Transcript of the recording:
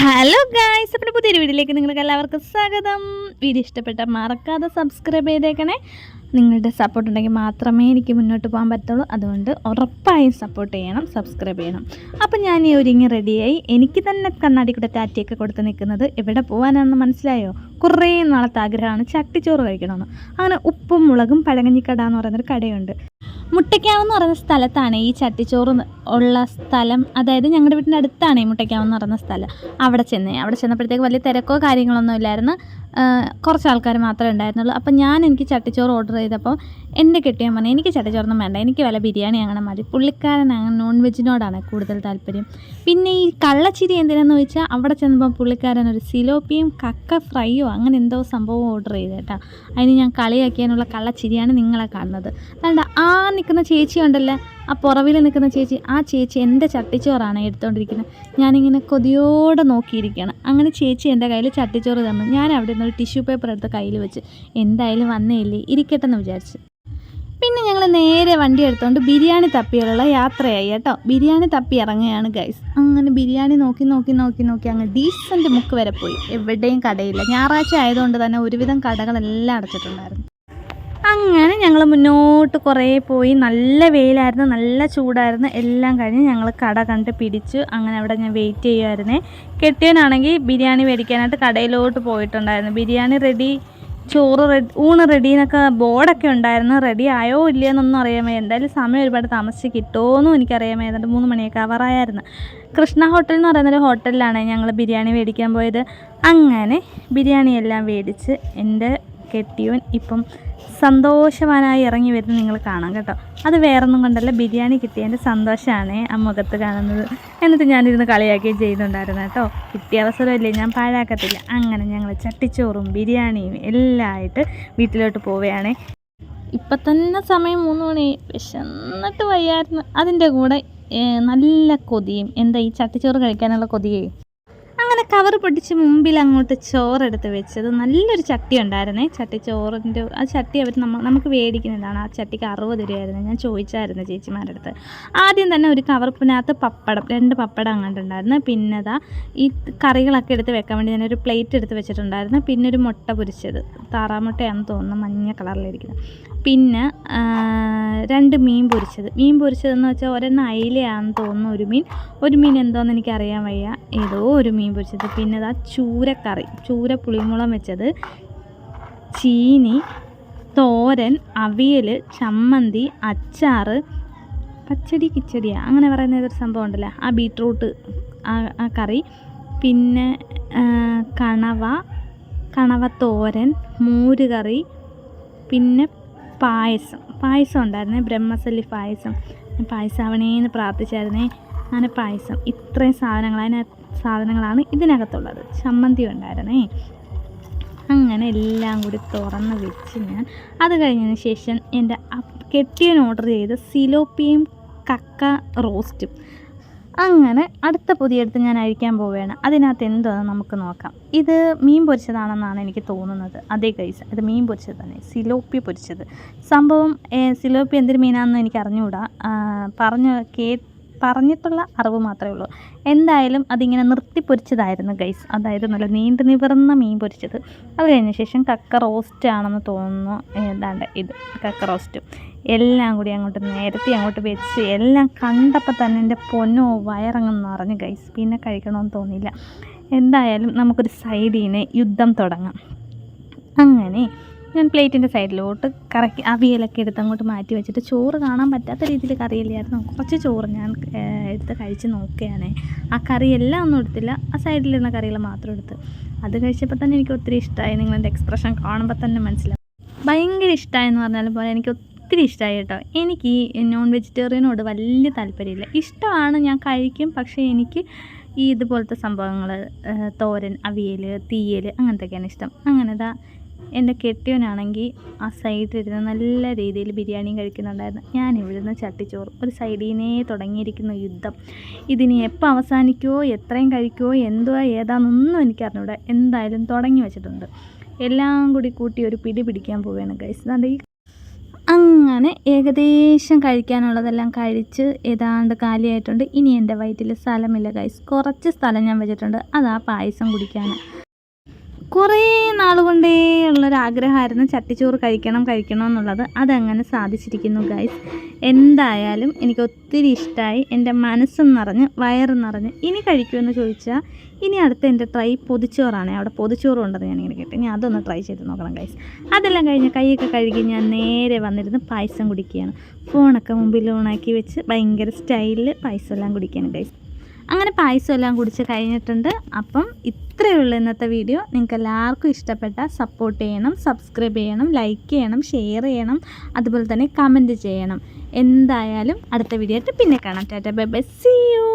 Hello guys അപ്പം പുതിയൊരു വീഡിയോയിലേക്ക് നിങ്ങൾക്ക് എല്ലാവർക്കും സ്വാഗതം. വീഡിയോ ഇഷ്ടപ്പെട്ട മറക്കാതെ സബ്സ്ക്രൈബ് ചെയ്തേക്കണേ. നിങ്ങളുടെ സപ്പോർട്ട് ഉണ്ടെങ്കിൽ മാത്രമേ എനിക്ക് മുന്നോട്ട് പോകാൻ പറ്റുള്ളൂ. അതുകൊണ്ട് ഉറപ്പായും സപ്പോർട്ട് ചെയ്യണം സബ്സ്ക്രൈബ് ചെയ്യണം. അപ്പം ഞാൻ ഈ ഒരുങ്ങി റെഡിയായി എനിക്ക് തന്നെ കണ്ണാടി കൂടെ ടാറ്റിയൊക്കെ കൊടുത്ത് നിൽക്കുന്നത് എവിടെ പോകാനാണെന്ന് മനസ്സിലായോ? കുറേ നാളത്തെ ആഗ്രഹമാണ് ചട്ടിച്ചോറ് കഴിക്കണമെന്ന്. അങ്ങനെ ഉപ്പും മുളകും പഴങ്ങഞ്ഞിക്കട എന്ന് പറയുന്നൊരു കടയുണ്ട്. മുട്ടയ്ക്കാവ് എന്ന് പറയുന്ന സ്ഥലത്താണ് ഈ ചട്ടിച്ചോറ് ഉള്ള സ്ഥലം. അതായത് ഞങ്ങളുടെ വീടിന്റെ അടുത്താണ് ഈ മുട്ടയ്ക്കാവ് എന്ന് പറയുന്ന സ്ഥലം. അവിടെ ചെന്നേ. അവിടെ ചെന്നപ്പോഴത്തേക്ക് വലിയ തിരക്കോ കാര്യങ്ങളൊന്നും ഇല്ലായിരുന്നു. കുറച്ച് ആൾക്കാർ മാത്രമേ ഉണ്ടായിരുന്നുള്ളൂ. അപ്പം ഞാൻ എനിക്ക് ചട്ടിച്ചോറ് ഓർഡർ ചെയ്തപ്പോൾ എന്റെ കെട്ടിയാൻ പറഞ്ഞു എനിക്ക് ചട്ടച്ചോറൊന്നും വേണ്ട. എനിക്ക് വല്ല ബിരിയാണി അങ്ങനെ മതി. പുള്ളിക്കാരൻ അങ്ങനെ നോൺ വെജിനോടാണ് കൂടുതൽ താല്പര്യം. പിന്നെ ഈ കള്ളച്ചിരി എന്തിനാന്ന് ചോദിച്ചാൽ അവിടെ ചെന്നപ്പോൾ പുള്ളിക്കാരൻ ഒരു സിലോപ്പിയും കക്ക ഫ്രൈയോ അങ്ങനെ എന്തോ സംഭവം ഓർഡർ ചെയ്ത് കേട്ടോ. അതിന് ഞാൻ കളിയാക്കിയാനുള്ള കള്ളച്ചിരിയാണ് നിങ്ങളെ കാണുന്നത്. അതുകൊണ്ട് ആ നിൽക്കുന്ന ചേച്ചി ഉണ്ടല്ലോ ആ പുറവിൽ നിൽക്കുന്ന ചേച്ചി ആ ചേച്ചി എന്റെ ചട്ടിച്ചോറാണ് എടുത്തുകൊണ്ടിരിക്കുന്നത് ഞാനിങ്ങനെ കൊതിയോടെ നോക്കിയിരിക്കുകയാണ്. അങ്ങനെ ചേച്ചി എന്റെ കയ്യിൽ ചട്ടിച്ചോറ് തന്നു. ഞാൻ അവിടെ നിന്ന് ഒരു ടിഷ്യൂ പേപ്പർ എടുത്ത് കയ്യിൽ വെച്ച് എന്തായാലും വന്നേ ഇല്ലേ ഇരിക്കട്ടെ എന്ന് വിചാരിച്ചു. പിന്നെ ഞങ്ങൾ നേരെ വണ്ടി എടുത്തുകൊണ്ട് ബിരിയാണി തപ്പിയുള്ള യാത്രയായി കേട്ടോ. ബിരിയാണി തപ്പി ഇറങ്ങുകയാണ് ഗൈസ് അങ്ങനെ ബിരിയാണി നോക്കി നോക്കി നോക്കി നോക്കി അങ്ങ് ഡീസന്റ് മുക്ക് വരെ പോയി. എവിടെയും കടയില്ല. ഞായറാഴ്ച ആയതുകൊണ്ട് തന്നെ ഒരുവിധം കടകളെല്ലാം അടച്ചിട്ടുണ്ടായിരുന്നു. അങ്ങനെ ഞങ്ങൾ മുന്നോട്ട് കുറേ പോയി. നല്ല വെയിലായിരുന്നു നല്ല ചൂടായിരുന്നു. എല്ലാം കഴിഞ്ഞ് ഞങ്ങൾ കട കണ്ട് പിടിച്ചു. അങ്ങനെ അവിടെ ഞാൻ വെയിറ്റ് ചെയ്യുമായിരുന്നേ കെട്ടിയനാണെങ്കിൽ ബിരിയാണി മേടിക്കാനായിട്ട് കടയിലോട്ട് പോയിട്ടുണ്ടായിരുന്നു. ബിരിയാണി റെഡി ചോറ് റെഡി ഊണ് റെഡി എന്നൊക്കെ ബോർഡൊക്കെ ഉണ്ടായിരുന്നു. റെഡി ആയോ ഇല്ലയോ എന്നൊന്നും അറിയാമേ. എന്തായാലും സമയം ഒരുപാട് താമസിച്ച് കിട്ടുമോയെന്നും എനിക്കറിയാമേ. ഏതാണ്ട് മൂന്ന് മണിയൊക്കെ ആവാറായിരുന്നു കൃഷ്ണ ഹോട്ടൽ എന്ന് പറയുന്നൊരു ഹോട്ടലിലാണ് ഞങ്ങൾ ബിരിയാണി മേടിക്കാൻ പോയത്. അങ്ങനെ ബിരിയാണി എല്ലാം മേടിച്ച് എന്റെ കെട്ടിയവൻ ഇപ്പം സന്തോഷവാനായി ഇറങ്ങി വരുന്നത് നിങ്ങൾ കാണാം കേട്ടോ. അത് വേറൊന്നും കൊണ്ടല്ല ബിരിയാണി കിട്ടിയതിന്റെ സന്തോഷമാണ് ആ മുഖത്ത് കാണുന്നത് എന്നിട്ട് ഞാനിരുന്ന് കളിയാക്കുകയും ചെയ്യുന്നുണ്ടായിരുന്നു കേട്ടോ. കിട്ടിയ അവസരമല്ലേ ഞാൻ പാഴാക്കത്തില്ല. അങ്ങനെ ഞങ്ങൾ ചട്ടിച്ചോറും ബിരിയാണിയും എല്ലാം ആയിട്ട് വീട്ടിലോട്ട് പോവുകയാണ്. ഇപ്പം തന്നെ സമയം മൂന്ന് മണി വിശന്നിട്ട് വയ്യായിരുന്നു. അതിന്റെ കൂടെ നല്ല കൊതിയും. എന്താ ഈ ചട്ടിച്ചോറ് കഴിക്കാനുള്ള കൊതിയേ? അങ്ങനെ കവർ പൊട്ടിച്ച് മുമ്പിൽ അങ്ങോട്ട് ചോറെടുത്ത് വെച്ചത് നല്ലൊരു ചട്ടി ഉണ്ടായിരുന്നേ. ചട്ടി ചോറിന്റെ ആ ചട്ടി അവർ നമ്മൾ നമുക്ക് മേടിക്കുന്നതാണ് ആ ചട്ടിക്ക് അറുപത് രൂപയായിരുന്നു. ഞാൻ ചോദിച്ചായിരുന്നു ചേച്ചിമാരുടെ അടുത്ത്. ആദ്യം തന്നെ ഒരു കവർപ്പിനകത്ത് പപ്പടം രണ്ട് പപ്പടം അങ്ങോട്ടുണ്ടായിരുന്നു പിന്നെ ദാ ഈ കറികളൊക്കെ എടുത്ത് വെക്കാൻ വേണ്ടി ഞാനൊരു പ്ലേറ്റ് എടുത്ത് വെച്ചിട്ടുണ്ടായിരുന്നു. പിന്നെ ഒരു മുട്ട പൊരിച്ചത്. താറാമുട്ടയാണെന്ന് തോന്നുന്നു മഞ്ഞ കളറിലിരിക്കുന്നത് പിന്നെ രണ്ട് മീൻ പൊരിച്ചത്. മീൻ പൊരിച്ചതെന്ന് വെച്ചാൽ ഒരെണ്ണം അയിലയാണെന്ന് തോന്നുന്നു ഒരു മീൻ. ഒരു മീൻ എന്തോന്ന് എനിക്കറിയാൻ വയ്യ. ഏതോ ഒരു മീൻ പൊരിച്ചത്. പിന്നെ അതാ ചൂരക്കറി ചൂര പുളിമുളം വെച്ചത്. ചീനി തോരൻ അവിയൽ ചമ്മന്തി അച്ചാറ് പച്ചടി കിച്ചടിയാണ് അങ്ങനെ പറയുന്ന ഏതൊരു സംഭവം ഉണ്ടല്ലോ? ആ ബീട്രൂട്ട് ആ കറി. പിന്നെ കണവ കണവ തോരൻ മോര് കറി പിന്നെ പായസം. പായസം ഉണ്ടായിരുന്നേ ബ്രഹ്മസല്ലി പായസം. പായസാവണേന്ന് പ്രാർത്ഥിച്ചായിരുന്നേ. അങ്ങനെ പായസം. ഇത്രയും സാധനങ്ങൾ അതിന സാധനങ്ങളാണ് ഇതിനകത്തുള്ളത്. ചമ്മന്തി ഉണ്ടായിരുന്നേ. അങ്ങനെ എല്ലാം കൂടി തുറന്ന് വെച്ച് ഞാൻ അത് കഴിഞ്ഞതിന് ശേഷം എന്റെ കെട്ടിയൻ ഓർഡർ ചെയ്ത സിലോപ്പിയും കക്ക റോസ്റ്റും. അങ്ങനെ അടുത്ത പുതിയെടുത്ത് ഞാൻ അഴിക്കാൻ പോവുകയാണ്. അതിനകത്ത് എന്തോന്ന് നമുക്ക് നോക്കാം. ഇത് മീൻ പൊരിച്ചതാണെന്നാണ് എനിക്ക് തോന്നുന്നത്. അതേ കൈസ് ഇത് മീൻ പൊരിച്ചത് തന്നെ സിലോപ്പി പൊരിച്ചത്. സംഭവം സിലോപ്പി എന്തൊരു മീനാണെന്ന് എനിക്ക് അറിഞ്ഞുകൂടാ പറഞ്ഞു കേ പറഞ്ഞിട്ടുള്ള അറിവ് മാത്രമേ ഉള്ളൂ. എന്തായാലും അതിങ്ങനെ നിർത്തി പൊരിച്ചതായിരുന്നു ഗൈസ് അതായത് നല്ല നീണ്ടു നിവർന്ന മീൻ പൊരിച്ചത്. അത് കഴിഞ്ഞ ശേഷം കക്ക റോസ്റ്റ് ആണെന്ന് തോന്നുന്നു. ഏതാണ്ട് ഇത് കക്ക റോസ്റ്റും എല്ലാം കൂടി അങ്ങോട്ട് നേരത്തെ അങ്ങോട്ട് വെച്ച് എല്ലാം കണ്ടപ്പോൾ തന്നെ എന്റെ പൊന്നോ വയറങ്ങ് നിറഞ്ഞു ഗൈസ് പിന്നെ കഴിക്കണമെന്ന് തോന്നിയില്ല. എന്തായാലും നമുക്കൊരു സൈഡിനെ യുദ്ധം തുടങ്ങാം. അങ്ങനെ ഞാൻ പ്ലേറ്റിന്റെ സൈഡിലോട്ട് കറക്കി അവിയലൊക്കെ എടുത്ത് അങ്ങോട്ട് മാറ്റി വെച്ചിട്ട് ചോറ് കാണാൻ പറ്റാത്ത രീതിയിൽ കറിയില്ലായിരുന്നു. കുറച്ച് ചോറ് ഞാൻ എടുത്ത് കഴിച്ച് നോക്കുകയാണ്. ആ കറിയെല്ലാം ഒന്നും എടുത്തില്ല. ആ സൈഡിലിരുന്ന കറികൾ മാത്രം എടുത്ത്. അത് കഴിച്ചപ്പോൾ തന്നെ എനിക്ക് ഒത്തിരി ഇഷ്ടമായി. നിങ്ങളുടെ എക്സ്പ്രഷൻ കാണുമ്പോൾ തന്നെ മനസ്സിലാവും. ഭയങ്കര ഇഷ്ടമായെന്ന് പറഞ്ഞാൽ പോലെ എനിക്ക് ഒത്തിരി ഇഷ്ടമായി കേട്ടോ. എനിക്ക് ഈ നോൺ വെജിറ്റേറിയനോട് വലിയ താല്പര്യമില്ല. ഇഷ്ടമാണ് ഞാൻ കഴിക്കും. പക്ഷേ എനിക്ക് ഈ ഇതുപോലത്തെ സംഭവങ്ങൾ തോരൻ അവിയൽ തീയൽ അങ്ങനത്തെയൊക്കെയാണ് ഇഷ്ടം. അങ്ങനെ എന്റെ കെട്ടിയവനാണെങ്കിൽ ആ സൈഡിലിരുന്ന് നല്ല രീതിയിൽ ബിരിയാണിയും കഴിക്കുന്നുണ്ടായിരുന്നു. ഞാൻ ഇവിടുന്ന് ചട്ടിച്ചോറ് ഒരു സൈഡിനെ തുടങ്ങിയിരിക്കുന്ന യുദ്ധം. ഇതിനി എപ്പോൾ അവസാനിക്കുമോ എത്രയും കഴിക്കുമോ എന്തുവാ ഏതാണെന്നൊന്നും എനിക്കറിഞ്ഞൂടാ. എന്തായാലും തുടങ്ങി വെച്ചിട്ടുണ്ട്. എല്ലാം കൂടി കൂട്ടി ഒരു പിടി പിടിക്കാൻ പോവുകയാണ് ഗൈസ് അതെ അങ്ങനെ ഏകദേശം കഴിക്കാനുള്ളതെല്ലാം കഴിച്ച് ഏതാണ്ട് കാലിയായിട്ടുണ്ട്. ഇനി എന്റെ വയറ്റിൽ സ്ഥലമില്ല ഗൈസ് കുറച്ച് സ്ഥലം ഞാൻ വെച്ചിട്ടുണ്ട്. അതാ പായസം കുടിക്കാൻ. കുറേ നാൾ കൊണ്ടേ ഉള്ളൊരാഗ്രഹമായിരുന്നു ചട്ടിച്ചോറ് കഴിക്കണം കഴിക്കണം എന്നുള്ളത്. അതങ്ങനെ സാധിച്ചിരിക്കുന്നു ഗൈസ് എന്തായാലും എനിക്ക് ഒത്തിരി ഇഷ്ടമായി എന്റെ മനസ്സും നിറഞ്ഞ് വയറും നിറഞ്ഞ് ഇനി കഴിക്കുമെന്ന് ചോദിച്ചാൽ ഇനി അടുത്ത എന്റെ ട്രൈ പൊതിച്ചോറാണ്. അവിടെ പൊതിച്ചോറും ഉണ്ടെന്ന് ഞാനിങ്ങനെ കേട്ടു. ഇനി അതൊന്ന് ട്രൈ ചെയ്ത് നോക്കണം ഗൈസ് അതെല്ലാം കഴിഞ്ഞ് കൈയൊക്കെ കഴുകി ഞാൻ നേരെ വന്നിരുന്ന് പായസം കുടിക്കുകയാണ്. ഫോണൊക്കെ മുമ്പിൽ ഓണാക്കി വെച്ച് ഭയങ്കര സ്റ്റൈലിൽ പായസം എല്ലാം കുടിക്കുകയാണ് ഗൈസ് അങ്ങനെ പായസം എല്ലാം കുടിച്ച് കഴിഞ്ഞിട്ടുണ്ട്. അപ്പം ഇത്രയേ ഉള്ളൂ ഇന്നത്തെ വീഡിയോ. നിങ്ങൾക്ക് എല്ലാവർക്കും ഇഷ്ടപ്പെട്ട സപ്പോർട്ട് ചെയ്യണം സബ്സ്ക്രൈബ് ചെയ്യണം ലൈക്ക് ചെയ്യണം ഷെയർ ചെയ്യണം അതുപോലെ തന്നെ കമന്റ് ചെയ്യണം. എന്തായാലും അടുത്ത വീഡിയോ ആയിട്ട് പിന്നെ കാണാം. Tata bye bye see you